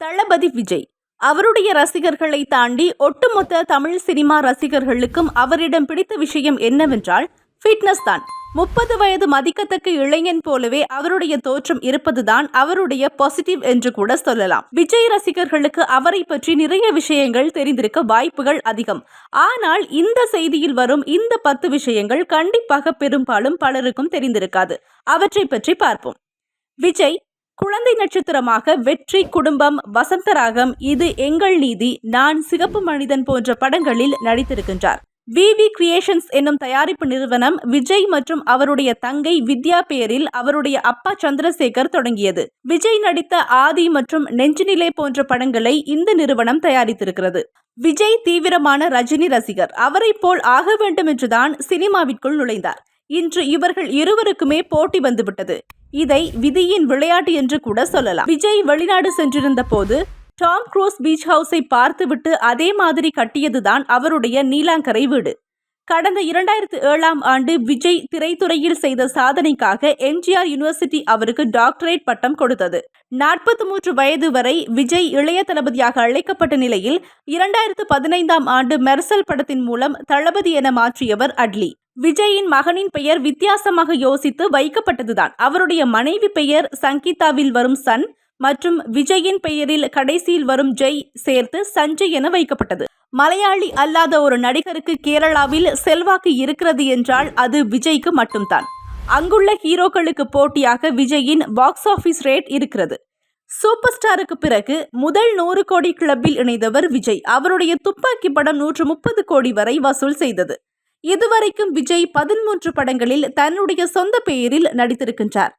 தளபதி விஜய். அவருடைய ரசிகர்களை தாண்டி ஒட்டுமொத்த தமிழ் சினிமா ரசிகர்களுக்கும் அவரிடம் பிடித்த விஷயம் என்னவென்றால் ஃபிட்னஸ் தான். முப்பது வயது மதிக்கத்தக்க இளைஞன் போலவே அவருடைய தோற்றம் இருப்பதுதான் அவருடைய பாசிட்டிவ் என்று கூட சொல்லலாம். விஜய் ரசிகர்களுக்கு அவரை பற்றி நிறைய விஷயங்கள் தெரிந்திருக்க வாய்ப்புகள் அதிகம். ஆனால் இந்த செய்தியில் வரும் இந்த பத்து விஷயங்கள் கண்டிப்பாக பெரும்பாலும் பலருக்கும் தெரிந்திருக்காது. அவற்றை பற்றி பார்ப்போம். விஜய் குழந்தை நட்சத்திரமாக வெற்றி குடும்பம் வசந்தராகம் இது எங்கள் நீதி நான் சிகப்பு மனிதன் போன்ற படங்களில் நடித்திருக்கின்றார். விவி கிரியேஷன்ஸ் என்னும் தயாரிப்பு நிறுவனம் விஜய் மற்றும் அவருடைய தங்கை வித்யா பெயரில் அவருடைய அப்பா சந்திரசேகர் தொடங்கியது. விஜய் நடித்த ஆதி மற்றும் நெஞ்சுநிலை போன்ற படங்களை இந்த நிறுவனம் தயாரித்திருக்கிறது. விஜய் தீவிரமான ரஜினி ரசிகர். அவரை போல் ஆக வேண்டும் என்றுதான் சினிமாவிற்குள் நுழைந்தார். இன்று இவர்கள் இருவருக்குமே போட்டி வந்துவிட்டது. இதை விதியின் விளையாட்டு என்று கூட சொல்லலாம். விஜய் வெளிநாடு சென்றிருந்த போது டாம் க்ரூஸ் பீச் ஹவுஸை பார்த்துவிட்டு அதே மாதிரி கட்டியதுதான் அவருடைய நீலாங்கரை வீடு. கடந்த இரண்டாயிரத்து ஏழாம் ஆண்டு விஜய் திரைத்துறையில் செய்த சாதனைக்காக எம்ஜிஆர் யூனிவர்சிட்டி அவருக்கு டாக்டரேட் பட்டம் கொடுத்தது. நாற்பத்தி மூன்று வயது வரை விஜய் இளைய தளபதியாக அழைக்கப்பட்ட நிலையில் இரண்டாயிரத்து பதினைந்தாம் ஆண்டு மெர்சல் படத்தின் மூலம் தளபதி என மாற்றியவர் அட்லி. விஜயின் மகனின் பெயர் வித்தியாசமாக யோசித்து வைக்கப்பட்டதுதான். அவருடைய மனைவி பெயர் சங்கீதாவில் வரும் சன் மற்றும் விஜயின் பெயரில் கடைசியில் வரும் ஜெய் சேர்த்து சஞ்சய் என வைக்கப்பட்டது. மலையாளி அல்லாத ஒரு நடிகருக்கு கேரளாவில் செல்வாக்கு இருக்கிறது என்றால் அது விஜய்க்கு மட்டும்தான். அங்குள்ள ஹீரோக்களுக்கு போட்டியாக விஜயின் பாக்ஸ் ஆஃபீஸ் ரேட் இருக்கிறது. சூப்பர் ஸ்டாருக்கு பிறகு முதல் நூறு கோடி கிளப்பில் இணைந்தவர் விஜய். அவருடைய துப்பாக்கி படம் நூற்று முப்பது கோடி வரை வசூல் செய்தது. இதுவரைக்கும் விஜய் பதிமூன்று படங்களில் தன்னுடைய சொந்த பெயரில் நடித்திருக்கின்றார்.